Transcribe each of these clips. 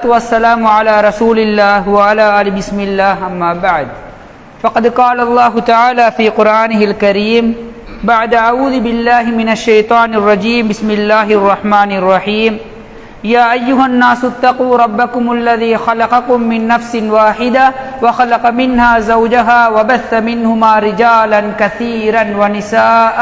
والسلام على رسول الله وعلى آل بسم الله أما بعد. فقد قال الله تعالى في قرآنه الكريم بعد أعوذ بالله من الشيطان الرجيم بسم الله الرحمن الرحيم. يا أيها الناس اتقوا ربكم الذي خلقكم من نفس واحدة وخلق منها زوجها وبث منهما رجالا كثيرا ونساء.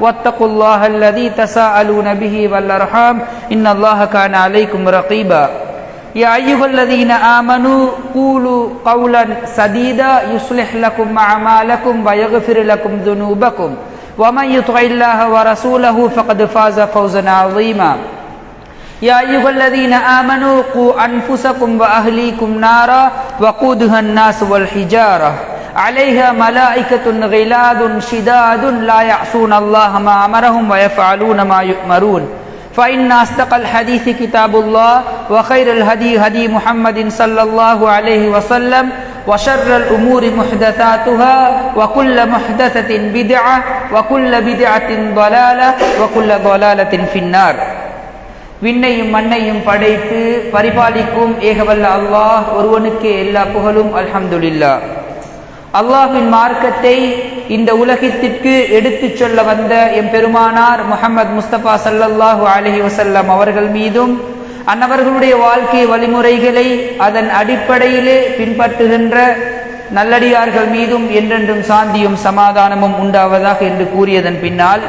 واتقوا الله الذي تساءلون به والأرحام. إن الله كان عليكم رقيبا. يا أيها الذين آمنوا قولوا قولا سديدا يصلح لكم أعمالكم ويغفر لكم ذنوبكم. ومن يطع الله ورسوله فقد فاز فوزا عظيما. يا أيها الذين آمنوا قوا أنفسكم وأهليكم نارا وقودها الناس والحجارة. عليها ملائكة غلاظ شداد لا يعصون الله ما أمرهم ويفعلون ما يؤمرون. فإن أصدق الحديث كتاب الله وخير الهدي هدي محمد صلى الله عليه وسلم وشر الأمور محدثاتها وكل محدثة بدعة وكل بدعة ضلالة وكل ضلالة في النار விண்ணையும் மண்ணையும் படைத்து பரிபாலிக்கும் ஏகவல்ல அல்லாஹ் ஒருவனுக்கு எல்லா புகழும் அல்ஹம்துலில்லா அல்லாஹின் மார்க்கத்தை இந்த உலகத்திற்கு எடுத்துச் சொல்ல வந்த எம் பெருமானார் முகமது முஸ்தபா சல்லல்லாஹு அலஹி வசல்லம் அவர்கள் மீதும் அன்னவர்களுடைய வாழ்க்கை வழிமுறைகளை அதன் அடிப்படையிலே பின்பற்றுகின்ற நல்லடியார்கள் மீதும் என்றென்றும் சாந்தியும் சமாதானமும் உண்டாவதாக என்று கூறியதன் பின்னால்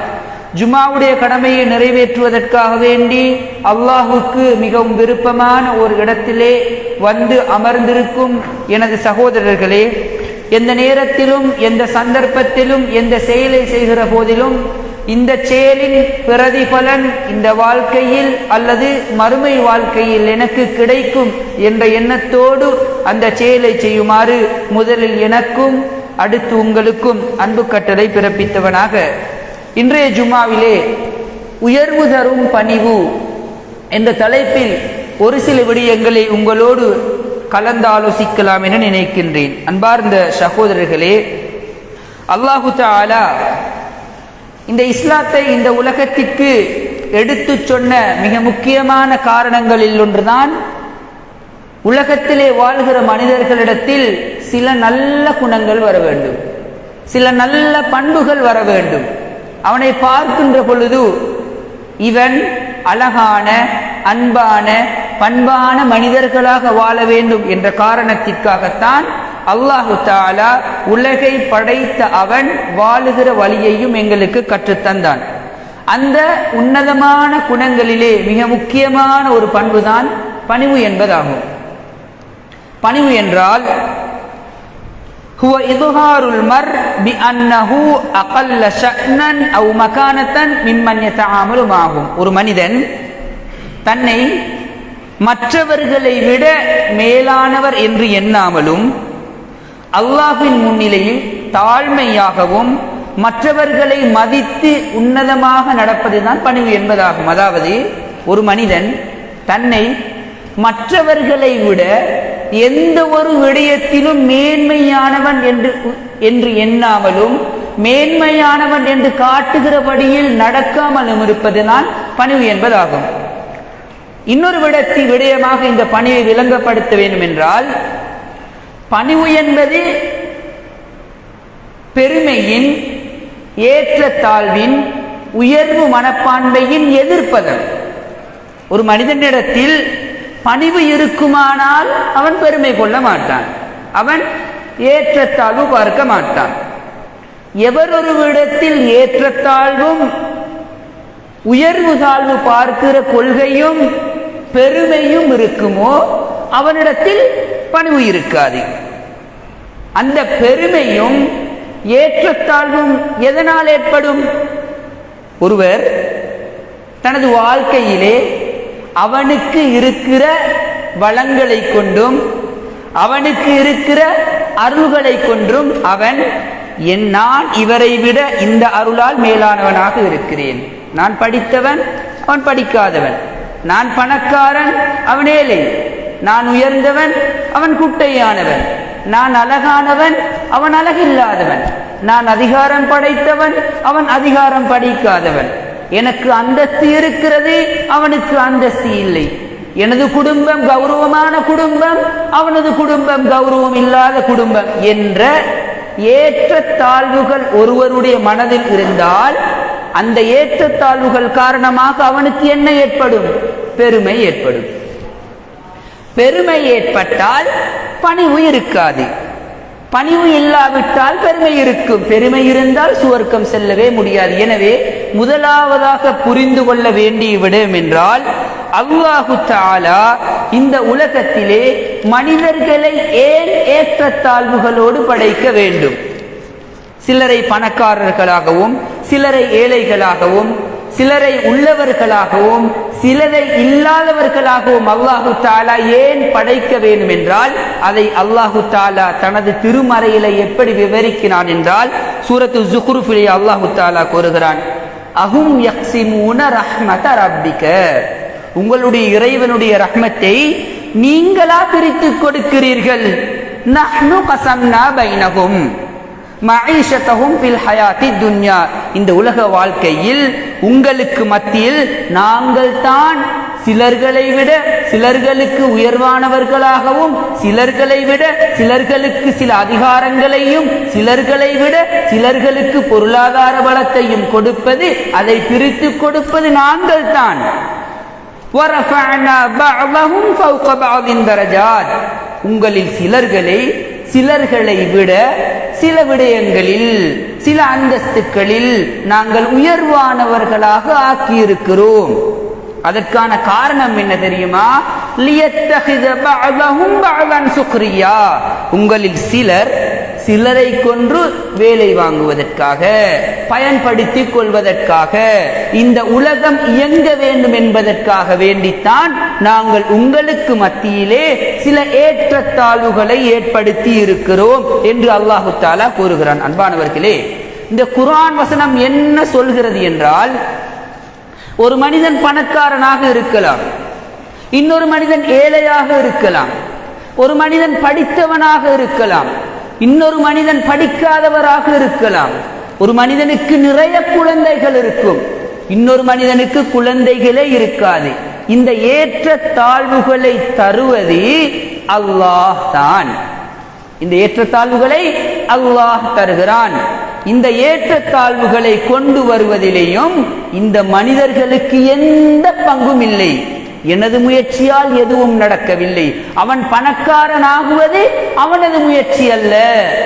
ஜுமாவுடைய கடமையை நிறைவேற்றுவதற்காக வேண்டி அல்லாஹுக்கு மிகவும் விருப்பமான ஒரு இடத்திலே வந்து அமர்ந்திருக்கும் எனது சகோதரர்களே எந்த நேரத்திலும் எந்த சந்தர்ப்பத்திலும் எந்த செயலை செய்கிற போதிலும் இந்த செயலின் பிரதிபலன் இந்த வாழ்க்கையில் அல்லது மறுமை வாழ்க்கையில் எனக்கு கிடைக்கும் என்ற எண்ணத்தோடு அந்த செயலை செய்யுமாறு முதலில் எனக்கும் அடுத்து உங்களுக்கும் அன்பு கட்டளை பிறப்பித்தவனாக. இன்றைய ஜுமாவிலே உயர்வு தரும் பணிவு என்ற தலைப்பில் ஒரு சில விடயங்களை உங்களோடு கலந்தாலோசிக்கலாம் என நினைக்கின்றேன். அன்பார்ந்த சகோதரர்களே அல்லாஹு தாலா இந்த இஸ்லாத்தை இந்த உலகத்திற்கு எடுத்து சொன்ன மிக முக்கியமான காரணங்களில் ஒன்றுதான் உலகத்திலே வாழ்கிற மனிதர்களிடத்தில் சில நல்ல குணங்கள் வர வேண்டும். சில நல்ல பண்புகள் வர வேண்டும். அவனை பார்க்கின்ற பொழுது இவன் அழகான அன்பான பண்பான மனிதர்களாக வாழ வேண்டும் என்ற காரணத்திற்காகத்தான் அல்லாஹு தாலா உலகை படைத்த அவன் வாழுகிற வழியையும் எங்களுக்கு கற்றுத்தந்தான் அந்த உன்னதமான குணங்களிலே மிக முக்கியமான ஒரு பண்புதான் பணிவு என்பதாகும் பணிவு என்றால் هو إظهار المرء بأنه أقل شأنا أو مكانة ممن يتعامل معهم ஒரு மனிதன் தன்னை மற்றவர்களை விட மேலானவர் என்று எண்ணாமலும் அல்லாஹின் முன்னிலையில் தாழ்மையாகவும் மற்றவர்களை மதித்து உன்னதமாக நடப்பதுதான் பணிவு என்பதாகும். அதாவது ஒரு மனிதன் தன்னை மற்றவர்களை விட எந்த ஒரு விடயத்திலும் மேன்மையானவன் என்று என்று எண்ணாமலும் மேன்மையானவன் என்று காட்டுகிறபடியில் நடக்காமலும் இருப்பதுதான் பணிவு என்பதாகும். இன்னொரு விடத்தி விடயமாக இந்த பணிவை விளங்கப்படுத்த வேண்டும் என்றால் பணிவு என்பது பெருமையின் ஏற்றத்தாழ்வின் உயர்வு மனப்பான்மையின் எதிர்ப்பதம் ஒரு மனிதனிடத்தில் பணிவு இருக்குமானால் அவன் பெருமை கொள்ள மாட்டான். அவன் ஏற்றத்தாழ்வு பார்க்க மாட்டான். எவர் ஒரு விடத்தில் ஏற்றத்தாழ்வும் உயர்வு தாழ்வு பார்க்கிற கொள்கையும் பெருமையும் இருக்குமோ அவனிடத்தில் பணிவு இருக்காது. அந்த பெருமையும் ஏற்றத்தாழ்வும் எதனால் ஏற்படும்? ஒருவர் தனது வாழ்க்கையிலே அவனுக்கு இருக்கிற வளங்களை கொண்டும் அவனுக்கு இருக்கிற அருள்களை கொண்டும் அவன் என் நான் இவரை விட இந்த அருளால் மேலானவனாக இருக்கிறேன். நான் படித்தவன் அவன் படிக்காதவன். நான் பணக்காரன் அவன் ஏழை. நான் உயர்ந்தவன் அவன் குட்டையானவன். நான் அழகானவன் அவன் அழகில்லாதவன். நான் அதிகாரம் படைத்தவன் அவன் அதிகாரம் படிக்காதவன். எனக்கு அந்தஸ்து இருக்கிறது அவனுக்கு அந்தஸ்து இல்லை. எனது குடும்பம் கௌரவமான குடும்பம் அவனது குடும்பம் கௌரவம் இல்லாத குடும்பம் என்ற ஏற்றத்தாழ்வுகள் ஒருவருடைய மனதில் இருந்தால் அந்த ஏற்றத்தாழ்வுகள் காரணமாக அவனுக்கு என்ன ஏற்படும்? பெருமை ஏற்படும். பெருமை ஏற்பட்டால் பணிவு இருக்காது. பணிவு இல்லாவிட்டால் பெருமை இருக்கும். பெருமை இருந்தால் சுவர்க்கம் செல்லவே முடியாது. எனவே முதலாவதாக புரிந்து கொள்ள வேண்டிய விடம் என்றால் அல்லாஹு தாலா இந்த உலகத்திலே மனிதர்களை ஏன் ஏற்றத்தாழ்வுகளோடு படைக்க வேண்டும்? சிலரை பணக்காரர்களாகவும் சிலரை ஏழைகளாகவும் சிலரை உள்ளவர்களாகவும் சிலரை இல்லாதவர்களாகவும் அல்லாஹு தாலா ஏன் படைக்க வேண்டும் என்றால் அதை அல்லாஹு தாலா தனது திருமறையில எப்படி விவரிக்கிறான் என்றால் சூரத்து ஜுஹ்ருஃபிலே அல்லாஹு தாலா கூறுகிறான் அஹும் யக்ஸிமூன ரஹ்மத ரப்பிக்க. உங்களுடைய இறைவனுடைய ரஹ்மத்தை நீங்களா பிரித்து கொடுக்கிறீர்கள். நஹ்னு கசம்னா பைனகும் துன்யா. இந்த உலக வாழ்க்கையில் உங்களுக்கு மத்தியில் நாங்கள் தான் சிலர்களை விட சிலர்களுக்கு உயர்வானவர்களாகவும் சிலர்களை விட சிலர்களுக்கு சில அதிகாரங்களையும் சிலர்களை விட சிலர்களுக்கு பொருளாதார வளத்தையும் கொடுப்பது அதை பிரித்து கொடுப்பது நாங்கள் தான் உங்களில் சிலர்களை சிலர்களை விட சில விடயங்களில் சில அந்தஸ்துக்களில் நாங்கள் உயர்வானவர்களாக ஆக்கியிருக்கிறோம். அதற்கான காரணம் என்ன தெரியுமா? சுக்ரியா. உங்களில் சிலர் சிலரை கொன்று வேலை வாங்குவதற்காக பயன்படுத்திக் கொள்வதற்காக இந்த உலகம் இயங்க வேண்டும் என்பதற்காக வேண்டித்தான் நாங்கள் உங்களுக்கு மத்தியிலே சில ஏற்றத்தாழ்வுகளை ஏற்படுத்தி இருக்கிறோம் என்று அல்லாஹு தாலா கூறுகிறான். அன்பானவர்களே இந்த குரான் வசனம் என்ன சொல்கிறது என்றால் ஒரு மனிதன் பணக்காரனாக இருக்கலாம் இன்னொரு மனிதன் ஏழையாக இருக்கலாம் ஒரு மனிதன் படித்தவனாக இருக்கலாம் இன்னொரு மனிதன் படிக்காதவராக இருக்கலாம். ஒரு மனிதனுக்கு நிறைய குழந்தைகள் இருக்கும். இன்னொரு மனிதனுக்கு குழந்தைகளே இருக்காது. இந்த ஏற்ற தாழ்வுகளை தருவது அல்லாஹ் தான். இந்த ஏற்றத்தாழ்வுகளை அல்லாஹ் தருகிறான். இந்த ஏற்றத்தாழ்வுகளை கொண்டு வருவதிலேயும் இந்த மனிதர்களுக்கு எந்த பங்கும் இல்லை. எனது முயற்சியால் எதுவும் நடக்கவில்லை. அவன் பணக்காரன் ஆகுவது அவனது முயற்சி அல்ல.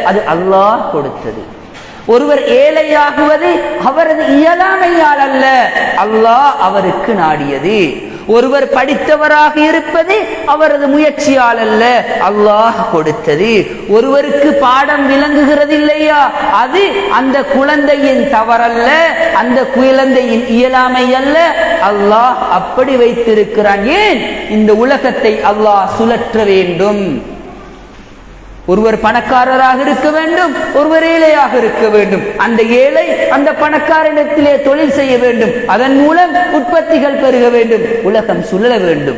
அது அல்லாஹ் கொடுத்தது. ஒருவர் ஏழையாகுவது அவரது இயலாமையால் அல்ல. அல்லாஹ் அவருக்கு நாடியது. ஒருவர் படித்தவராக இருப்பது அவரது முயற்சியால் அல்ல. அல்லாஹ் கொடுத்தது. ஒருவருக்கு பாடம் விளங்குகிறது இல்லையா அது அந்த குழந்தையின் தவறல்ல அந்த குழந்தையின் இயலாமை அல்ல. அல்லாஹ் அப்படி வைத்திருக்கிறான். ஏன்? இந்த உலகத்தை அல்லாஹ் சுழற்ற வேண்டும். ஒருவர் பணக்காரராக இருக்க வேண்டும் ஒருவர் ஏழையாக இருக்க வேண்டும். அந்த ஏழை அந்த பணக்காரனிடத்திலே தொழில் செய்ய வேண்டும். அதன் மூலம் உற்பத்திகள் பெருக வேண்டும். உலகம் சுழல வேண்டும்.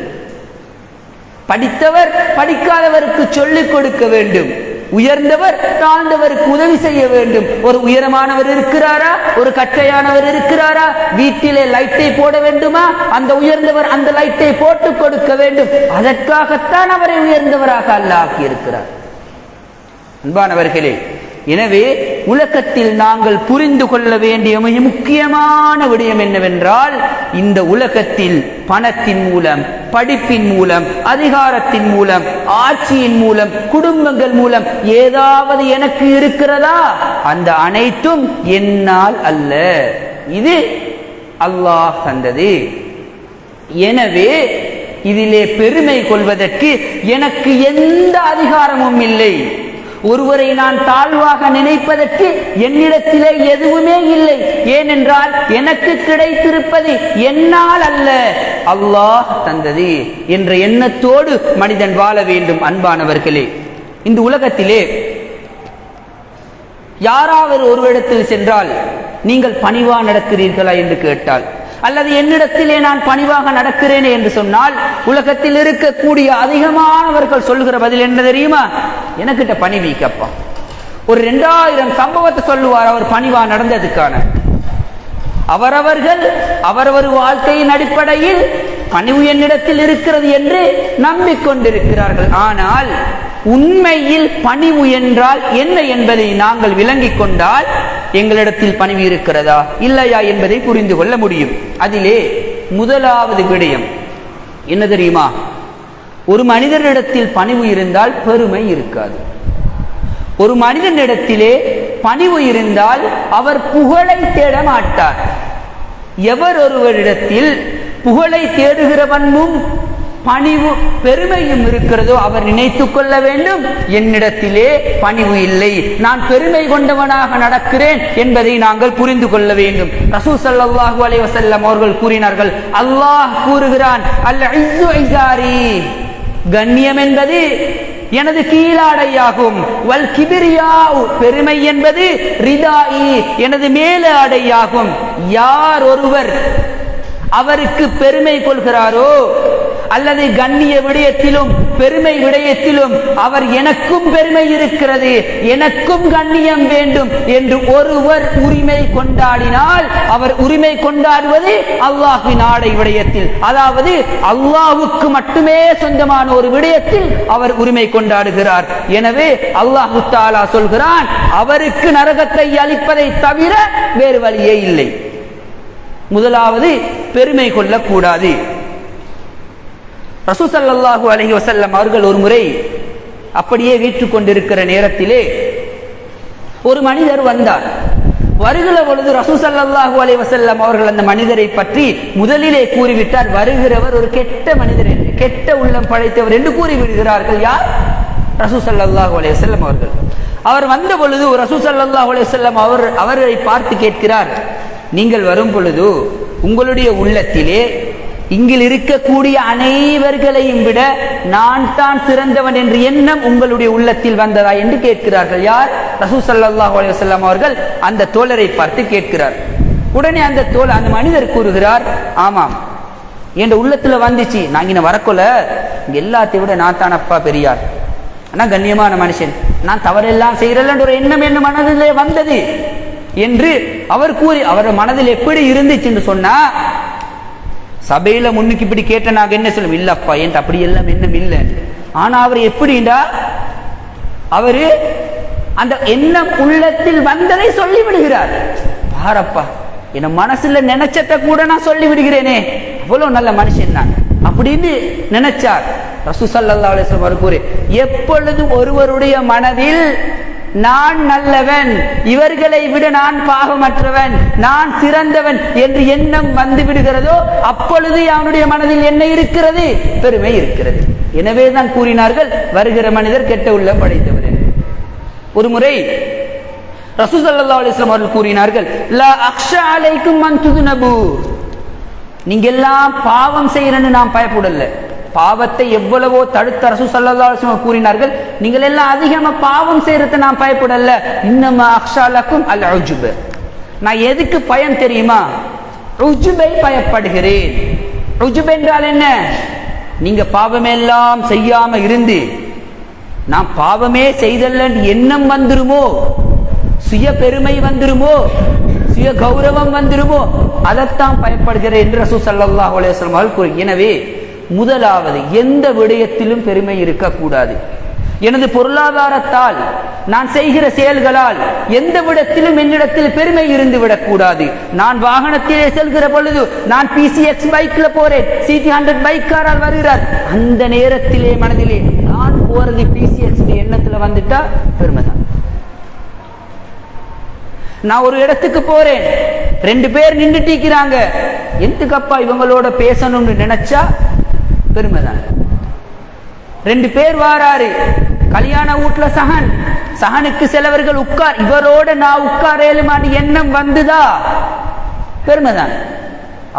படித்தவர் படிக்காதவருக்கு சொல்லிக் கொடுக்க வேண்டும். உயர்ந்தவர் தாழ்ந்தவருக்கு உதவி செய்ய வேண்டும். ஒரு உயரமானவர் இருக்கிறாரா? ஒரு கட்டையானவர் இருக்கிறாரா? வீட்டிலே லைட்டை போட வேண்டுமா? அந்த உயர்ந்தவர் அந்த லைட்டை போட்டு கொடுக்க வேண்டும். அதற்காகத்தான் அவரை உயர்ந்தவராக அல்ல இருக்கிறார். அன்பானவர்களே எனவே உலகத்தில் நாங்கள் புரிந்து கொள்ள வேண்டிய மிக முக்கியமான விடயம் என்னவென்றால் இந்த உலகத்தில் பணத்தின் மூலம் படிப்பின் மூலம் அதிகாரத்தின் மூலம் ஆட்சியின் மூலம் குடும்பங்கள் மூலம் ஏதாவது எனக்கு இருக்கிறதா? அந்த அனைத்தும் என்னால் அல்ல. இது அல்லாஹ் தந்தது. எனவே இதிலே பெருமை கொள்வதற்கு எனக்கு எந்த அதிகாரமும் இல்லை. ஒருவரை நான் தாழ்வாக நினைப்பதற்கு என்னிடத்திலே எதுவுமே இல்லை. ஏனென்றால் எனக்கு கிடைத்திருப்பது என்னால் அல்ல. அல்லாஹ் தந்தது என்ற எண்ணத்தோடு மனிதன் வாழ வேண்டும் அன்பானவர்களே. இந்த உலகத்திலே யாராவது ஒருவரிடத்தில் சென்றால் நீங்கள் பணிவா நடக்கிறீர்களா என்று கேட்டால் அல்லது என்னிடத்திலே நான் பணிவாக நடக்கிறேனே என்று சொன்னால் உலகத்தில் இருக்கக்கூடிய அதிகமானவர்கள் சொல்லுகிற பதில் என்ன தெரியுமா? எனக்கிட்ட பணி வீக்கப்பா ஒரு ரெண்டாயிரம் சம்பவத்தை சொல்லுவார் அவர் பணிவா நடந்ததுக்கான. அவரவர்கள் அவரவர் வாழ்க்கையின் அடிப்படையில் பணிவு என்னிடத்தில் இருக்கிறது என்று நம்பிக்கொண்டிருக்கிறார்கள். ஆனால் உண்மையில் பணிவு என்றால் என்ன என்பதை நாங்கள் விளங்கிக் கொண்டால் எங்களிடத்தில் பணிவு இருக்கிறதா? இல்லையா என்பதை புரிந்து கொள்ள முடியும். அதிலே முதலாவது விடயம் என்ன தெரியுமா? ஒரு மனிதனிடத்தில் பணிவு இருந்தால் பெருமை இருக்காது. ஒரு மனிதனிடத்திலே பணிவு இருந்தால் அவர் புகழை தேட மாட்டார். எவர் ஒருவரிடத்தில் புகழை தேடுகிறவனும் பணிவு பெருமையும் இருக்கிறதோ அவர் நினைத்து கொள்ள வேண்டும். என்னிடத்திலே பணிவு இல்லை. நான் பெருமை கொண்டவனாக நடக்கிறேன் என்பதை நாங்கள் புரிந்து கொள்ள வேண்டும். ரசூ ஸல்லல்லாஹு அலைவசல்லம் அவர்கள் கூறினார்கள் அல்லாஹ் கூறுகிறான் அல்ல கண்ணியம் என்பது எனது கீழாடையாகும். வல் கிபிரியா பெருமை என்பது ரிதாயி எனது மேல ஆடையாகும். யார் ஒருவர் அவருக்கு பெருமை கொள்கிறாரோ அல்லது கண்ணிய விடயத்திலும் பெருமை விடயத்திலும் அவர் எனக்கும் பெருமை இருக்கிறது எனக்கும் கண்ணியம் வேண்டும் என்று ஒருவர் உரிமை கொண்டாடினால் அவர் உரிமை கொண்டாடுவது அல்லாஹின் ஆடை விடயத்தில். அதாவது அல்லாவுக்கு மட்டுமே சொந்தமான ஒரு விடயத்தில் அவர் உரிமை கொண்டாடுகிறார். எனவே அல்லாஹு தாலா சொல்கிறான் அவருக்கு நரகத்தை அளிப்பதை தவிர வேறு வழியே இல்லை. முதலாவது பெருமை கொள்ளக்கூடாது. ரசூசல்லாஹு அலஹி வசல்லம் அவர்கள் ஒரு முறை அப்படியே வீற்று கொண்டிருக்கிற நேரத்திலே ஒரு மனிதர் வந்தார். வருகிற பொழுது ரசூசல்லாஹு அலி வசல்லம் அவர்கள் அந்த மனிதரை பற்றி முதலிலே கூறிவிட்டார். வருகிறவர் ஒரு கெட்ட மனிதர் என்று கெட்ட உள்ளம் படைத்தவர் என்று கூறிவிடுகிறார்கள். யார்? ரசூசல்லாஹு அலி வசல்லம் அவர்கள். அவர் வந்த பொழுது ரசூசல்லாஹு அலி வசல்லம் அவர் அவரை பார்த்து கேட்கிறார். நீங்கள் வரும் பொழுது உங்களுடைய உள்ளத்திலே இங்கில் இருக்கக்கூடிய அனைவர்களையும் விட நான் தான் சிறந்தவன் என்ற எண்ணம் உங்களுடைய உள்ளத்தில் வந்ததா என்று கேட்கிறார்கள். யார்? ரசூ சல்லாஹ் அலையம் அவர்கள் அந்த தோழரை பார்த்து கேட்கிறார். உடனே அந்த தோல் அந்த மனிதர் கூறுகிறார் ஆமாம் என் உள்ளத்துல வந்துச்சு. நாங்க இங்க வரக்கொல எல்லாத்தையும் விட நான் தான் அப்பா பெரியார். ஆனா கண்ணியமான மனுஷன். நான் தவறெல்லாம் செய்யறேன் ஒரு எண்ணம் என்ன மனதிலே வந்தது. என்று அவர் கூறி அவர் மனதில் எப்படி இருந்துச்சுன்னு சொன்னா சபையில முன்னுக்கு இப்படி கேட்ட நாங்க என்ன சொல்லுவோம்? இல்லப்பா என் அப்படி எல்லாம் என்ன இல்லை ஆனா அவர் எப்படிண்டா? அவரு அந்த என்ன உள்ளத்தில் வந்ததை சொல்லி விடுகிறார் பாரப்பா என் மனசுல நினைச்சத கூட நான் சொல்லி விடுகிறேனே அவ்வளவு நல்ல மனுஷன் நான். அப்படின்னு நினைச்சார். ரசூசல்லா அலிஸ்லாம் எப்பொழுதும் ஒருவருடைய மனதில் நான் நல்லவன் இவர்களை விட நான் பாவமற்றவன் நான் சிறந்தவன் என்று எண்ணம் வந்து விடுகிறதோ அப்பொழுது அவனுடைய மனதில் என்ன இருக்கிறது? பெருமை இருக்கிறது. எனவே தான் கூறினார்கள் வருகிற மனிதர் கெட்ட உள்ள படைத்தவர் ஒரு முறை ரசூசல்லா அலிஸ்லாம் அவர்கள் கூறினார்கள் நீங்க எல்லாம் பாவம் செய்யறன்னு நான் பயப்படல. பாவத்தை எவ்வளவோ தடுத்த அரசு சல்லா கூறினார்கள். நீங்கள் எல்லாம் அதிகமா பாவம் செய்யறது நான் பயப்படல. இன்னமா அக்ஷாலக்கும் அல் உஜுப. நான் எதுக்கு பயம் தெரியுமா? ருஜுபை பயப்படுகிறேன். உஜுப் என்றால் என்ன? நீங்க பாவமெல்லாம் செய்யாம இருந்து நான் பாவமே செய்தல்ல எண்ணம் வந்துருமோ? சுய பெருமை வந்துருமோ? சுய கௌரவம் வந்துருமோ? அதைத்தான் பயப்படுகிறேன் என்று ரசூ சல்லாஹ் அலையம் அவர்கள் கூறி எனவே முதலாவது எந்த விடயத்திலும் பெருமை இருக்கக்கூடாது. எனது பொருளாதாரத்தால் நான் செய்கிற செயல்களால் எந்த விடத்திலும் என்னிடத்தில் பெருமை இருந்து விடக்கூடாது. நான் வாகனத்திலே செல்கிற பொழுது நான் பிசிஎக்ஸ் பைக்ல போறேன். சிடி ஹண்ட்ரட் பைக்காரால் வருகிறார். அந்த நேரத்திலே மனதிலே நான் போறது பிசிஎக்ஸ் எண்ணத்துல வந்துட்டா பெருமை தான். நான் ஒரு இடத்துக்கு போறேன். ரெண்டு பேர் நின்றுட்டு இருக்கிறாங்க. எதுக்கப்பா இவங்களோட பேசணும்னு நினைச்சா பெருமைதான் ரெண்டு பேர் வாராரு. கல்யாண வீட்டுல சகன். சகனுக்கு சிலவர்கள் உட்கார். இவரோட நான் உட்காரேலுமான்னு எண்ணம் வந்துதா? பெருமைதான்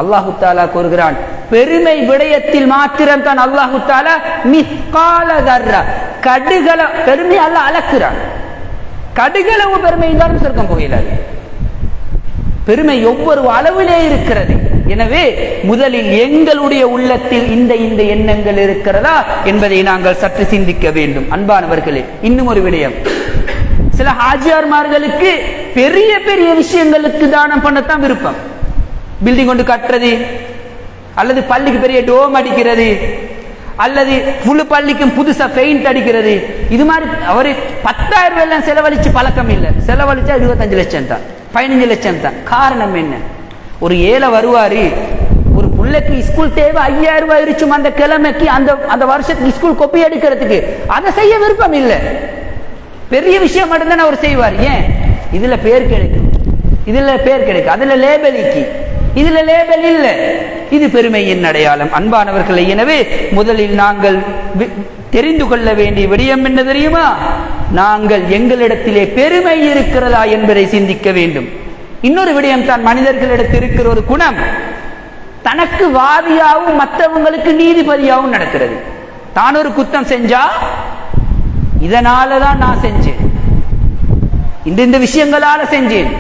அல்லாஹு தாலா கூறுகிறான் பெருமை விடயத்தில் மாத்திரம் தான் அல்லாஹு தாலா மிஸ்கால தர்ற பெருமை அல்ல அளக்குறான் கடுகளவு பெருமை இருந்தாலும் சொர்க்கம் போயிடாது பெருமை ஒவ்வொரு அளவிலே இருக்கிறது. எனவே முதலில் எங்களுடைய உள்ளத்தில் இந்த இந்த எண்ணங்கள் இருக்கிறதா என்பதை நாங்கள் சற்று சிந்திக்க வேண்டும். அன்பானவர்களே இன்னும் ஒரு விடயம். சில ஹாஜியார்மார்களுக்கு பெரிய பெரிய விஷயங்களுக்கு தானம் பண்ணத்தான் விருப்பம். பில்டிங் கொண்டு கட்டுறது அல்லது பள்ளிக்கு பெரிய டோம் அடிக்கிறது அல்லது புழு பள்ளிக்கும் புதுசா பெயிண்ட் அடிக்கிறது. இது மாதிரி அவரு பத்தாயிரம் ரூபாய் செலவழிச்சு பழக்கம் இல்லை. செலவழிச்சா இருபத்தஞ்சு லட்சம் தான் பதினஞ்சு லட்சம் தான் காரணம் என்ன? ஒரு ஏழை வருவார் ஒரு பிள்ளைக்கு ஸ்கூல் தேவை ஐயாயிரம் ரூபாய் இருச்சும் அந்த கிழமைக்கு அந்த அந்த வருஷத்துக்கு ஸ்கூல் கொப்பி எடுக்கிறதுக்கு அதை செய்ய விருப்பம் இல்லை. பெரிய விஷயம் மட்டும்தான் அவர் செய்வார். ஏன்? இதுல பேர் கிடைக்கும். இதுல பேர் கிடைக்கும். அதுல லேபலிக்கு இதுல லேபல் இல்லை. இது பெருமையின் அடையாளம். அன்பானவர்களை எனவே முதலில் நாங்கள் வி- தெரிந்து கொள்ள வேண்டிய விடயம் என்ன தெரியுமா? நாங்கள் எங்களிடத்திலே பெருமை இருக்கிறதா என்பதை சிந்திக்க வேண்டும். இன்னொரு விடயம் தான் மனிதர்களிடத்தில் இருக்கிற ஒரு குணம். தனக்கு வாதியாகவும் மற்றவங்களுக்கு நீதிபதியாகவும் நடக்கிறது. தான் ஒரு குத்தம் செஞ்சா இதனால தான் நான் செஞ்சேன். இந்த இந்த விஷயங்களால செஞ்சேன்.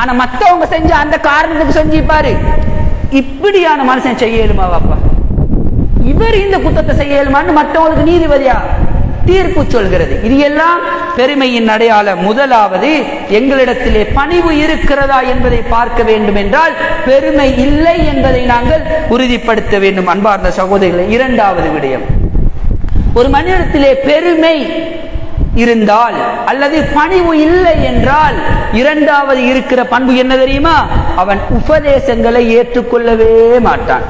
ஆனா மத்தவங்க செஞ்ச அந்த காரணத்துக்கு செஞ்சிப்பாரு. இப்படியான மனுஷன் செய்யலுமா பாப்பா? இவர் இந்த குத்தத்தை செய்யலுமான்னு மற்றவங்களுக்கு நீதிபதியா? தீர்ப்பு சொல்கிறது. இது எல்லாம் பெருமையின் அடையாளம். முதலாவது எங்களிடத்திலே பணிவு இருக்கிறதா என்பதை பார்க்க வேண்டும் என்றால் பெருமை இல்லை என்பதை நாங்கள் உறுதிப்படுத்த வேண்டும் அன்பார்ந்த சகோதரிகளை. இரண்டாவது விடயம். ஒரு மனிதத்திலே பெருமை இருந்தால் அல்லது பணிவு இல்லை என்றால் இரண்டாவது இருக்கிற பண்பு என்ன தெரியுமா? அவன் உபதேசங்களை ஏற்றுக்கொள்ளவே மாட்டான்.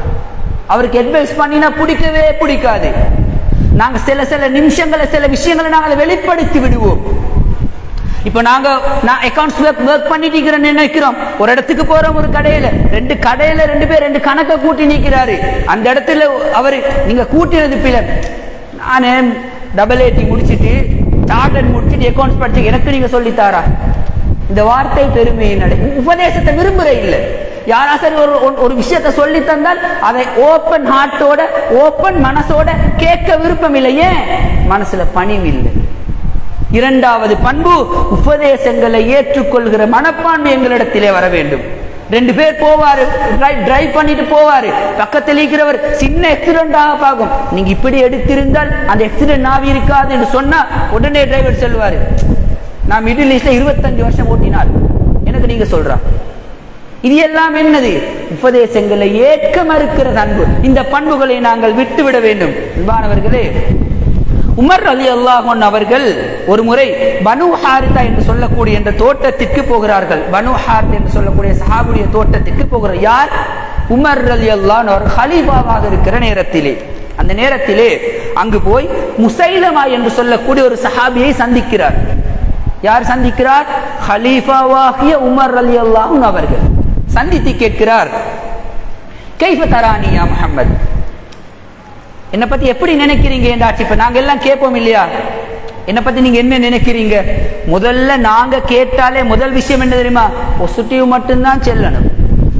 அவருக்கு அட்வைஸ் பண்ணினா பிடிக்கவே பிடிக்காது. நாங்கள் சில சில நிமிஷங்களை சில விஷயங்களை நாங்கள் வெளிப்படுத்தி விடுவோம். இப்போ நாங்கள் நான் அக்கௌண்ட்ஸ் ஒர்க் ஒர்க் பண்ணிட்டு இருக்கிறேன்னு நினைக்கிறோம். ஒரு இடத்துக்கு போகிறோம் ஒரு கடையில். ரெண்டு கடையில் ரெண்டு பேர் ரெண்டு கணக்கை கூட்டி நிற்கிறாரு அந்த இடத்துல அவர் நீங்கள் கூட்டினது பிள்ளை நானே டபுள் ஏடி முடிச்சுட்டு சார்ட்டர்ட் முடிச்சிட்டு அக்கௌண்ட்ஸ் படிச்சு எனக்கு நீங்கள் சொல்லித்தாரா இந்த வார்த்தை பெருமையின் நடை உபதேசத்தை விரும்புகிற இல்லை. யாரா சரி ஒரு ஒரு- ஒரு விஷயத்தை சொல்லி தந்தால் அதை ஓப்பன் ஹார்ட்டோட ஓப்பன் மனசோட கேட்க விருப்பம் இல்லையே? மனசுல பணிவு இல்லை. இரண்டாவது பண்பு உபதேசங்களை ஏற்றுக்கொள்கிற மனப்பான்மை எங்களிடத்திலே வர வேண்டும். ரெண்டு பேர் போவாரு டிரைவ் பண்ணிட்டு போவாரு. பக்கத்தில் இருக்கிறவர் சின்ன ஆக பார்க்கும். நீங்க இப்படி எடுத்திருந்தால் அந்த ஆக்சிடென்ட் ஆவி இருக்காது என்று சொன்னா உடனே டிரைவர் சொல்லுவாரு நான் மிடில் ஈஸ்ட்ல இருபத்தஞ்சு வருஷம் ஓட்டினார். எனக்கு நீங்க சொல்றா. இது எல்லாம் என்னது? உபதேசங்களை ஏற்க மறுக்கிற அன்பு. இந்த பண்புகளை நாங்கள் விட்டுவிட வேண்டும். அன்பானவர்களே உமர் அலி அல்லாஹன் அவர்கள் ஒரு முறை பனு ஹாரிதா என்று சொல்லக்கூடிய என்ற தோட்டத்திற்கு போகிறார்கள். பனு ஹாரித் என்று சொல்லக்கூடிய சஹாபுடைய தோட்டத்திற்கு போகிறார். யார்? உமர் அலி அல்லான் அவர் ஹலீபாவாக இருக்கிற நேரத்திலே. அந்த நேரத்திலே அங்கு போய் முசைலமா என்று சொல்லக்கூடிய ஒரு சஹாபியை சந்திக்கிறார். யார் சந்திக்கிறார்? ஹலீஃபாவாகிய உமர் அலி அல்லாஹும் அவர்கள். சந்தித்து கேட்கிறார் கைஃப தரானியா முஹம்மது? என்னை பத்தி எப்படி நினைக்கிறீங்க என்றாச்சு இப்ப நாங்க எல்லாம் கேட்போம் இல்லையா? என்னை பத்தி நீங்க என்ன நினைக்கிறீங்க? முதல்ல நாங்க கேட்டாலே முதல் விஷயம் என்ன தெரியுமா? பாசிட்டிவ் மட்டும்தான் செல்லணும்.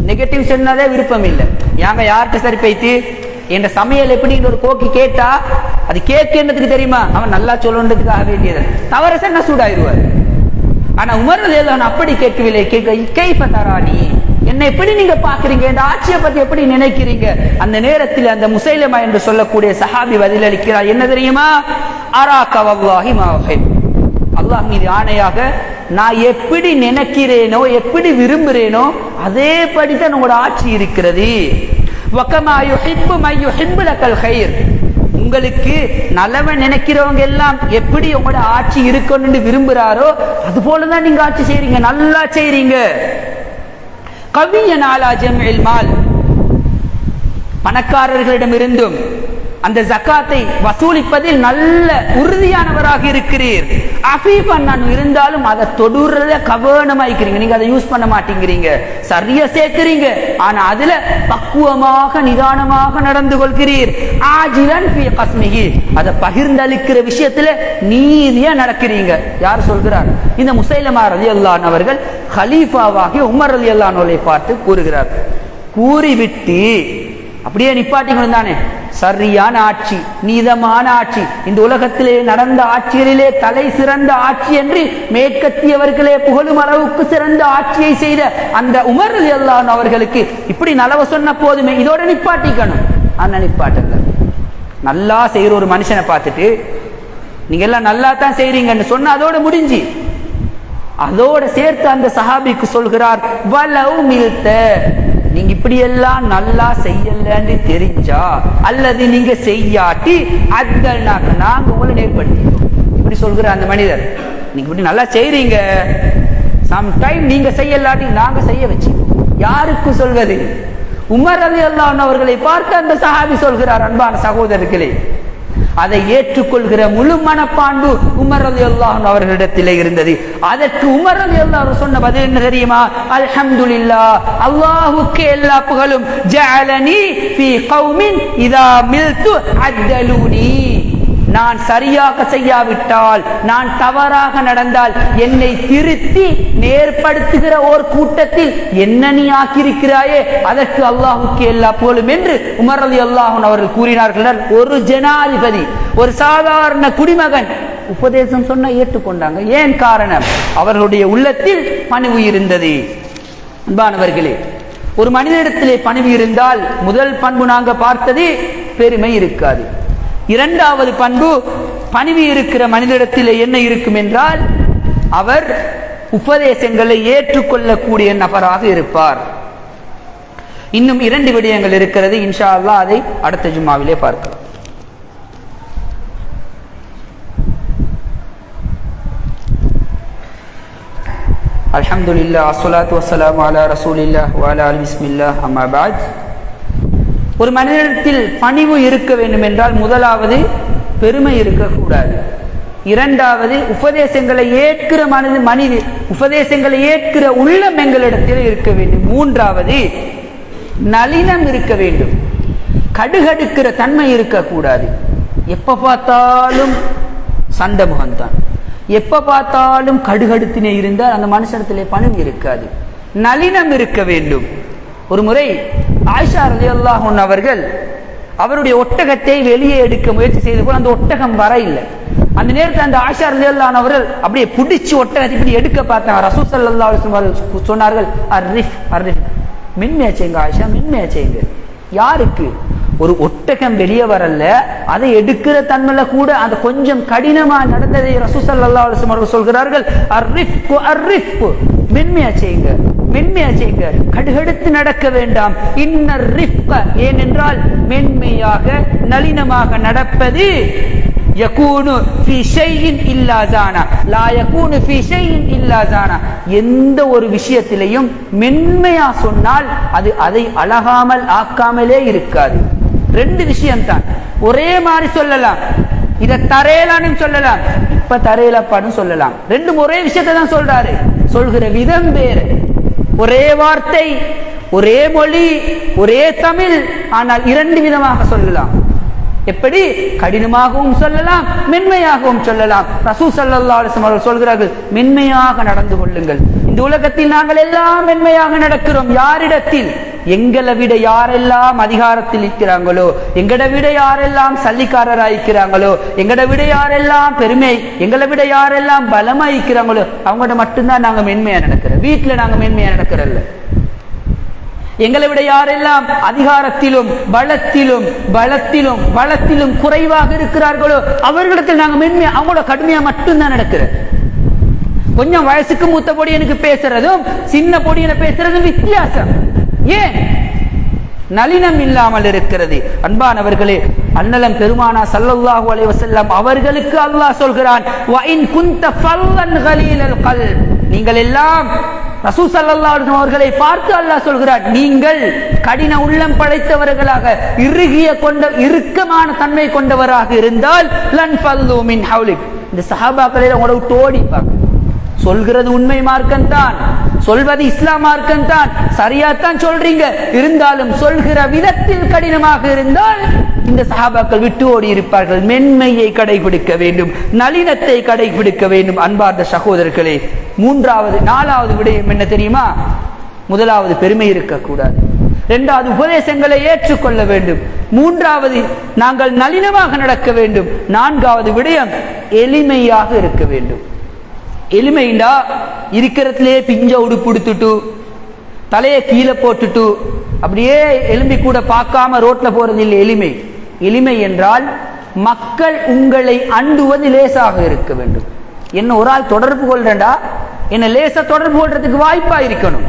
நெகட்டிவ் சொன்னாலே விருப்பம் இல்லை. யாங்க யாருக்கு சரி பைத்து என்ற சமையல் எப்படின்னு ஒரு கோக்கி கேட்டா அது கேட்கறதுக்கு தெரியுமா? அவன் நல்லா சொல்லணுன்றதுக்காக வேண்டியது. தவற சொன்னா சூடாயிருவார். ஆனா உமர் அப்படி கேட்கவில்லை. கேட்க கைஃப தரானி. என்னை எப்படி நீங்க பாக்குறீங்க இந்த ஆட்சியை பத்தி எப்படி நினைக்கிறீங்க? அந்த நேரத்தில் அந்த முசைலமா என்று சொல்லக்கூடிய சஹாபி பதிலளிக்கிறார் என்ன தெரியுமா? அரா கவல்லாஹி மாவகை அல்லாஹ் மீது ஆணையாக நான் எப்படி நினைக்கிறேனோ எப்படி விரும்புகிறேனோ அதே படிதான் உங்களோட ஆட்சி இருக்கிறது. வக்கமாயோ யுஹிப்பு மை யுஹிப்பு லக்கல் உங்களுக்கு நல்லவன் நினைக்கிறவங்க எல்லாம் எப்படி உங்களோட ஆட்சி இருக்கணும்னு விரும்புறாரோ அது போலதான் நீங்க ஆட்சி செய்றீங்க. நல்லா செய்றீங்க. கவிய நாளா ஜெம் மால். பணக்காரர்களிடமிருந்தும் அந்த ஜக்காத்தை வசூலிப்பதில் நல்ல உறுதியானவராக இருக்கிறீர். அஃபீஃபன் நான் இருந்தாலும் அதை தொடுறத கவனமாய்க்கிறீங்க. நீங்க அதை யூஸ் பண்ண மாட்டேங்கிறீங்க. சரியா சேர்க்கிறீங்க. ஆனா அதுல பக்குவமாக நிதானமாக நடந்து கொள்கிறீர். ஆஜிலன் ஃபீ அதை பகிர்ந்தளிக்கிற விஷயத்துல நீதியா நடக்கிறீங்க. யார் சொல்கிறார்? இந்த முசைலமா ரதி அல்லான் அவர்கள் ஹலீஃபாவாகி உமர் ரதி அல்லான் பார்த்து கூறுகிறார். கூறிவிட்டு அப்படியே நிப்பாட்டி தானே? சரியான ஆட்சி நீதமான ஆட்சி. இந்த உலகத்திலே நடந்த ஆட்சிகளிலே தலை சிறந்த ஆட்சி என்று மேற்கத்தியவர்களே புகழும் அளவுக்கு சிறந்த ஆட்சியை செய்த அந்த உமர் எல்லாம் அவர்களுக்கு இப்படி நலவ சொன்ன போதுமே இதோட நிப்பாட்டிக்கணும். அண்ணன் நிப்பாட்டுங்க. நல்லா செய்யற ஒரு மனுஷனை பார்த்துட்டு நீங்க எல்லாம் நல்லா தான் செய்றீங்கன்னு சொன்ன அதோட முடிஞ்சு. அதோட சேர்த்து அந்த சஹாபிக்கு சொல்கிறார் வலவு மில்த்த நீங்க இப்படி எல்லாம் நல்லா செய்யலன்னு தெரிஞ்சா அல்லது நீங்க செய்யாட்டி அத்தல்னாக்க நாங்க உங்களை நேர்படுத்திக்கிறோம். இப்படி சொல்கிற அந்த மனிதர் நீங்க இப்படி நல்லா செய்றீங்க. சம்டைம் நீங்க செய்யலாட்டி நாங்க செய்ய வச்சு யாருக்கு சொல்வது? உமர் அலி அல்லாஹ் அவர்களை பார்த்து அந்த சஹாபி சொல்கிறார் அன்பான சகோதரர்களே. அதை ஏற்றுக்கொள்கிற முழு மனப்பான்பு உமர் எல்லாம் அல்லாஹ் அவர்களிடத்திலே இருந்தது. அதற்கு உமரது எல்லாரும் அல்லாஹ் சொன்ன பதில் என்ன தெரியுமா? அல்ஹம்துலில்லா அல்லாஹுக்கு எல்லா புகழும். ஜஅலனி ஃபீ கௌமின் இதா மில்து அத்தலூனி நான் சரியாக செய்யாவிட்டால் நான் தவறாக நடந்தால் என்னை திருத்தி நேர்படுத்துகிற ஓர் கூட்டத்தில் என்ன நீ ஆக்கியிருக்கிறாயே? அதற்கு அல்லாஹுக்கு எல்லா போலும் என்று உமர் அலி அல்லாஹன் அவர்கள் கூறினார்கள். ஒரு ஜனாதிபதி ஒரு சாதாரண குடிமகன். உபதேசம் சொன்ன ஏற்றுக்கொண்டாங்க. ஏன் காரணம்? அவர்களுடைய உள்ளத்தில் பணிவு இருந்தது. அன்பானவர்களே ஒரு மனிதனிடத்திலே பணிவு இருந்தால் முதல் பண்பு நாங்க பார்த்தது பெருமை இருக்காது. இரண்டாவது பண்பு பணிவு இருக்கிற மனிதனிடத்தில் என்ன இருக்கும் என்றால் அவர் உபதேசங்களை ஏற்றுக்கொள்ளக்கூடிய நபராக இருப்பார். இன்னும் இரண்டு விடயங்கள் இருக்கிறது. இன்ஷா அல்லா அதை அடுத்த ஜும்மாவிலே பார்க்கலாம். அலமதுல்லா அஸ்வலாத் வசலாம் அலா ரசூலில்லா வ அலா அலி பிஸ்மில்லாஹ் ஒரு மனிதனிடத்தில் பணிவு இருக்க வேண்டும் என்றால் முதலாவது பெருமை இருக்கக்கூடாது. இரண்டாவது உபதேசங்களை ஏற்கிற மனித மனித உபதேசங்களை ஏற்கிற உள்ளம் எங்களிடத்தில் இருக்க வேண்டும். மூன்றாவது நளினம் இருக்க வேண்டும். கடுகடுக்கிற தன்மை இருக்கக்கூடாது. எப்ப பார்த்தாலும் சண்டை முகம்தான். எப்ப பார்த்தாலும் கடுகடுத்தினே இருந்தால் அந்த மனுஷனத்திலே பணிவு இருக்காது. நளினம் இருக்க வேண்டும். ஒரு முறை ஆயிஷா ரலி அல்லாஹன் அவர்கள் அவருடைய ஒட்டகத்தை வெளியே எடுக்க முயற்சி செய்து போது அந்த ஒட்டகம் வர இல்லை. அந்த நேரத்தில் அந்த ஆஷா ரலி அவர்கள் அப்படியே பிடிச்சி ஒட்டகத்தை இப்படி எடுக்க பார்த்தாங்க. ரசூ சல்லா அலுவலம் சொன்னார்கள் அர்ரிஃப் அர்ரிஃப். மென்மையா செய்யுங்க ஆயிஷா மென்மையா செய்யுங்க யாருக்கு? ஒரு ஒட்டகம் வெளியே வரல அதை எடுக்கிற தன்மையில கூட அந்த கொஞ்சம் கடினமா நடந்ததை ரசூசல்லா அலுவலம் அவர்கள் சொல்கிறார்கள் அர்ரிஃப் அர்ரிஃப் மென்மையா செய்யுங்க மென்மையா செய்யுங்க கடுகடுத்து நடக்க வேண்டாம். இன்னர் ரிஃப்க ஏனென்றால் மென்மையாக நளினமாக நடப்பது யகூனு ஃபி இல்லா ஜானா லா யகூனு ஃபி இல்லா ஜானா எந்த ஒரு விஷயத்திலையும் மென்மையா சொன்னால் அது அதை அழகாமல் ஆக்காமலே இருக்காது. ரெண்டு விஷயம்தான். ஒரே மாதிரி சொல்லலாம். இத தரையலான்னு சொல்லலாம். இப்ப தரையிலப்பான்னு சொல்லலாம். ரெண்டும் ஒரே விஷயத்தை தான் சொல்றாரு. சொல்கிற விதம் வேறு. ஒரே வார்த்தை ஒரே மொழி ஒரே தமிழ். ஆனால் இரண்டு விதமாக சொல்லலாம். எப்படி? கடினமாகவும் சொல்லலாம் மென்மையாகவும் சொல்லலாம். ரசூ சல்லா அவர்கள் சொல்கிறார்கள் மென்மையாக நடந்து கொள்ளுங்கள். இந்த உலகத்தில் நாங்கள் எல்லாம் மென்மையாக நடக்கிறோம். யாரிடத்தில்? எங்களை விட யாரெல்லாம் அதிகாரத்தில் இருக்கிறாங்களோ எங்களை விட யாரெல்லாம் சல்லிக்காரராயிருக்கிறாங்களோ எங்களை விட யாரெல்லாம் பெருமை எங்களை விட யாரெல்லாம் பலமா இருக்கிறாங்களோ அவங்கள்ட்ட மட்டும்தான் நாங்க மென்மையா நடக்கிறோம். வீட்டுல நாங்க மென்மையா நடக்கிறோம்ல எங்களை விட யாரெல்லாம் அதிகாரத்திலும் பலத்திலும் பலத்திலும் பலத்திலும் குறைவாக இருக்கிறார்களோ அவர்களிடத்தில் நாங்கள் மென்மையா அவங்களோட கடுமையா மட்டும்தான் நடக்கிறோம். கொஞ்சம் வயசுக்கு மூத்த பொடியனுக்கு பேசுறதும் சின்ன பொடியனை பேசுறதும் வித்தியாசம். ஏன்? நளினம் இல்லாமல் இருக்கிறது. அன்பானவர்களே அன்னலம் பெருமானா சல்லல்லாஹு அலைஹி வஸல்லம் அவர்களுக்கு அல்லாஹ் சொல்கிறான் வ இன் குன்த ஃபல்லன் கலீலல் கல்ப். நீங்கள் எல்லாம் ரசூ ஸல்லல்லாஹு அவர்களை பார்த்து அல்லாஹ் சொல்கிறார் நீங்கள் கடின உள்ளம் படைத்தவர்களாக இறுகிய கொண்ட இறுக்கமான தன்மை கொண்டவராக இருந்தால் லன் ஃபல்லு மின் ஹவுலிக். இந்த சஹாபாக்களை உங்களை விட்டு ஓடிப்பாங்க. சொல்கிறது உண்மை மார்க்கம் தான் சொல்வது இஸ்லாம் மார்க்கம் தான் சரியாத்தான் சொல்றீங்க. இருந்தாலும் சொல்கிற விதத்தில் கடினமாக இருந்தால் இந்த சஹாபாக்கள் விட்டு ஓடி இருப்பார்கள். மென்மையை கடைபிடிக்க வேண்டும். நளினத்தை கடைபிடிக்க வேண்டும். அன்பார்ந்த சகோதரர்களே மூன்றாவது நாலாவது விடயம் என்ன தெரியுமா? முதலாவது பெருமை இருக்கக்கூடாது. இரண்டாவது உபதேசங்களை ஏற்றுக்கொள்ள வேண்டும். மூன்றாவது நாங்கள் நளினமாக நடக்க வேண்டும். நான்காவது விடயம் எளிமையாக இருக்க வேண்டும். எளிமைண்டா இருக்கிறதுலே பிஞ்ச உடு கொடுத்துட்டு தலையை கீழே போட்டுட்டு அப்படியே எலும்பி கூட பார்க்காம ரோட்ல போறது இல்லை எளிமை. எளிமை என்றால் மக்கள் உங்களை அண்டுவது லேசாக இருக்க வேண்டும். என்ன ஒரு ஆள் தொடர்பு கொள்றேன்டா? என்ன லேசா தொடர்பு கொள்றதுக்கு வாய்ப்பா இருக்கணும்.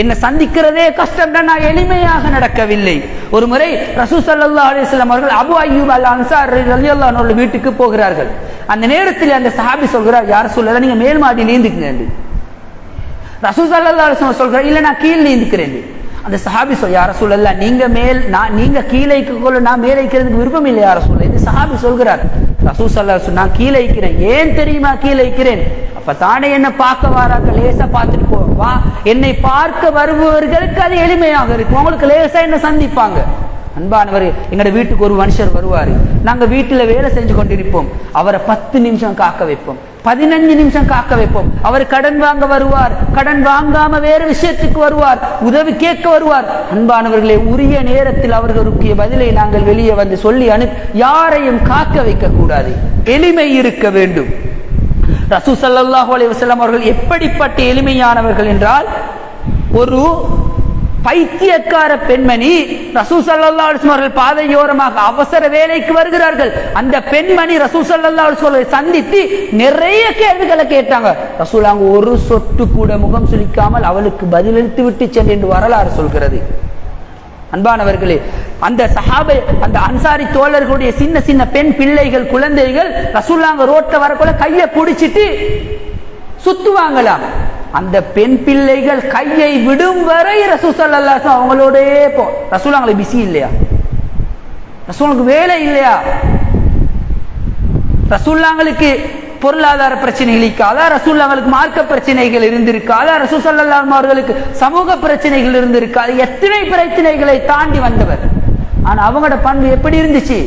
என்னை சந்திக்கிறதே கஷ்டம் நான் எளிமையாக நடக்கவில்லை. ஒரு முறை ரசூ சல்லா அலிஸ்லாம் அவர்கள் அபு அய்யூப் அல் அன்சார் ரலியல்லாஹு அன்ஹு வீட்டுக்கு போகிறார்கள். அந்த நேரத்தில் அந்த சஹாபி சொல்கிறார் யார் சொல்லல நீங்க மேல் மாடி நீந்துக்குங்க. ரசூ சல்லா அலிஸ்லாம் சொல்கிறார் இல்லை நான் கீழ் நீந்துக்கிறேன். அந்த சஹாபி சொல் யார சூழல்ல நீங்க மேல் நான் நீங்க கீழே கொள்ள நான் மேலே இருக்கிறதுக்கு விருப்பம் இல்லை யார சொல்ல இது சஹாபி சொல்கிறார். ரசூ சல்லா நான் கீழே வைக்கிறேன் ஏன் தெரியுமா கீழே இருக்கிறேன் அப்ப தானே என்ன பார்க்க வாராங்க? லேசா பார்த்துட்டு போவா என்னை பார்க்க வருபவர்களுக்கு அது எளிமையாக இருக்கும். அவங்களுக்கு லேசா என்ன சந்திப்பாங்க? அன்பானவர் எங்களோட வீட்டுக்கு ஒரு மனுஷர் வருவார். நாங்க வீட்டில் வேலை செஞ்சு கொண்டிருப்போம். அவரை பத்து நிமிஷம் காக்க வைப்போம். பதினஞ்சு நிமிஷம் காக்க வைப்போம். அவர் கடன் வாங்க வருவார். கடன் வாங்காம வேற விஷயத்துக்கு வருவார். உதவி கேட்க வருவார். அன்பானவர்களே உரிய நேரத்தில் அவர்களுக்கு பதிலை நாங்கள் வெளியே வந்து சொல்லி அனு யாரையும் காக்க வைக்க கூடாது எளிமை இருக்க வேண்டும். ரசூ சல்லாஹூ அலி வசல்லாம் அவர்கள் எப்படிப்பட்ட எளிமையானவர்கள் என்றால் ஒரு பைத்தியக்கார பெண்மணி ரசூசல்லா அவர்கள் பாதையோரமாக அவசர வேலைக்கு வருகிறார்கள். அந்த பெண்மணி ரசூசல்லா அவர்களை சந்தித்து நிறைய கேள்விகளை கேட்டாங்க. ரசூல் அங்கு ஒரு சொட்டு கூட முகம் சுளிக்காமல் அவளுக்கு பதிலளித்து விட்டு சென்று என்று வரலாறு சொல்கிறது. அன்பானவர்களே அந்த சஹாபை அந்த அன்சாரி தோழர்களுடைய சின்ன சின்ன பெண் பிள்ளைகள் குழந்தைகள் ரசூல்லாங்க ரோட்ட வரக்குள்ள கையை பிடிச்சிட்டு சுத்துவாங்களாம். அந்த பெண் பிள்ளைகள் கையை விடும் வரை ரசூசல்லாஸ் அவங்களோடே போ. ரசூலாங்களுக்கு பிஸி இல்லையா? ரசூலுக்கு வேலை இல்லையா? ரசூல்லாங்களுக்கு பொருளாதார பிரச்சனைகள் இருக்காதா? ரசூல்லாங்களுக்கு மார்க்க பிரச்சனைகள் இருந்திருக்காதா? ரசூல் சல்லாம் அவர்களுக்கு சமூக பிரச்சனைகள் இருந்திருக்காது. எத்தனை பிரச்சனைகளை தாண்டி வந்தவர்? ஆனா அவங்களோட பண்பு எப்படி இருந்துச்சு?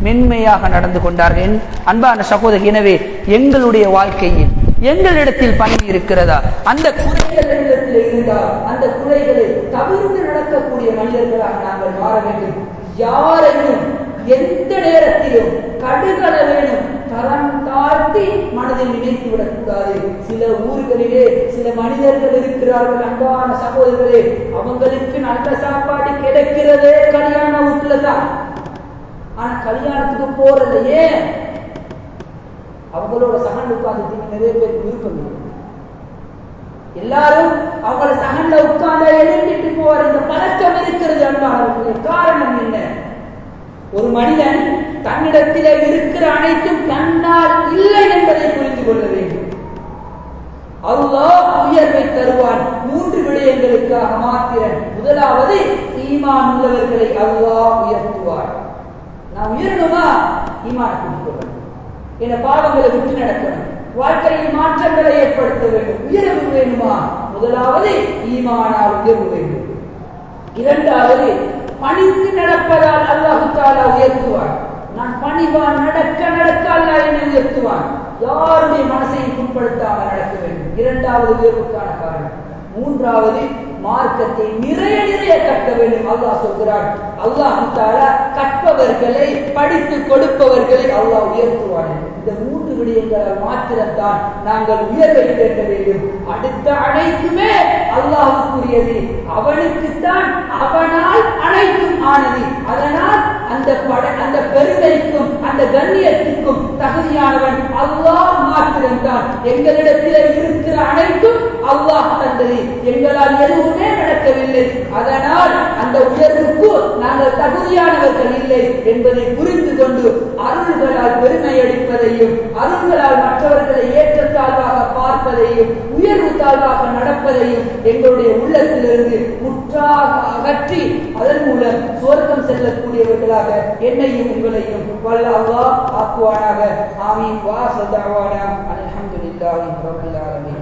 மென்மையாக நடந்து கொண்டார்கள். அன்பான சகோதரி எனவே எங்களுடைய வாழ்க்கையில் எங்களிடத்தில் பணி இருக்கிறதா அந்த குறைகள் இருந்தா அந்த குறைகளை தவிர்த்து நடக்கக்கூடிய மனிதர்களாக நாங்கள் மாற வேண்டும். யாரையும் எந்த நேரத்திலும் கடுகளவேனும் தரம் தாழ்த்தி மனதில் நினைத்து விடக்கூடாது. சில ஊர்களிலே சில மனிதர்கள் இருக்கிறார்கள் அன்பான சகோதரர்களே. அவங்களுக்கு நல்ல சாப்பாடு கிடைக்கிறதே கல்யாண வீட்டுல தான். ஆனா கல்யாணத்துக்கு போறது ஏன் அவங்களோட சகன் உட்கார்ந்து நிறைய பேருக்கு விருப்பம் இல்லை. எல்லாரும் அவங்கள சகன்ல உட்கார்ந்த எழுந்திட்டு போவார் இந்த பழக்கம் இருக்கிறது அன்பானவர்களே. காரணம் என்ன? ஒரு மனிதன் தன்னிடத்தில் இருக்கிற அனைத்தும் தன்னால் இல்லை என்பதை புரிந்து கொள்ள வேண்டும். அல்லாஹ் உயர்வை தருவான். மூன்று விடயங்களுக்காக மாத்திரன் முதலாவது ஈமான் உள்ளவர்களை அல்லாஹ் உயர்த்துவார். நான் உயரணுமா? ஈமான் கொண்டு என பாவங்களை விட்டு நடக்கணும். வாழ்க்கையில் மாற்றங்களை ஏற்படுத்த வேண்டும். உயர்வு வேணுமா? முதலாவது ஈமானால் உயர்வு வேண்டும். இரண்டாவது பணிந்து நடப்பதால் அல்லாஹு தாலா உயர்த்துவார். நான் பணிவான் நடக்க நடக்க அல்லா என்னை உயர்த்துவான் யாருடைய மனசையும் புண்படுத்தாமல் நடக்க வேண்டும். இரண்டாவது உயர்வுக்கான காரணம். மூன்றாவது மார்க்கத்தை நிறைய நிறைய கற்க வேண்டும். அல்லாஹ் சொல்கிறான் அல்லாஹ் கற்பவர்களை படித்து கொடுப்பவர்களை அல்லாஹ் உயர்த்துவான். இந்த மூன்று விடயங்களால் மாத்திரத்தான் நாங்கள் உயர்வை கேட்க வேண்டும். அடுத்த அனைத்துமே அல்லாஹுக்குரியது. அவனுக்குத்தான் அவனால் அனைத்தும் ஆனது. அதனால் அந்த பட அந்த பெருமைக்கும் அந்த கண்ணியத்திற்கும் தகுதியானவன் அல்லாஹ் மாத்திரம்தான். எங்களிடத்தில் இருக்கிற அனைத்தும் அல்லாஹ் தந்தது. எங்களால் எதுவுமே நடக்கவில்லை. அதனால் அந்த உயர்வுக்கு நாங்கள் தகுதியானவர்கள் இல்லை என்பதை புரிந்து கொண்டு அருள்களால் பெருமை அளிப்பதையும் அருள்களால் மற்றவர்களை ஏற்றத்தாழ்வாக பார்ப்பதையும் உயர்வு தாழ்வாக நடப்பதையும் எங்களுடைய உள்ளத்திலிருந்து முற்றாக அகற்றி அதன் மூலம் சுவர்க்கம் செல்லக்கூடியவர்களாக என்னையும் உங்களையும் வல்லாவா ஆக்குவானாக. ஆமீன். வா சதாவானா அலமதுல்லாஹி ரபில் ஆலமீன்.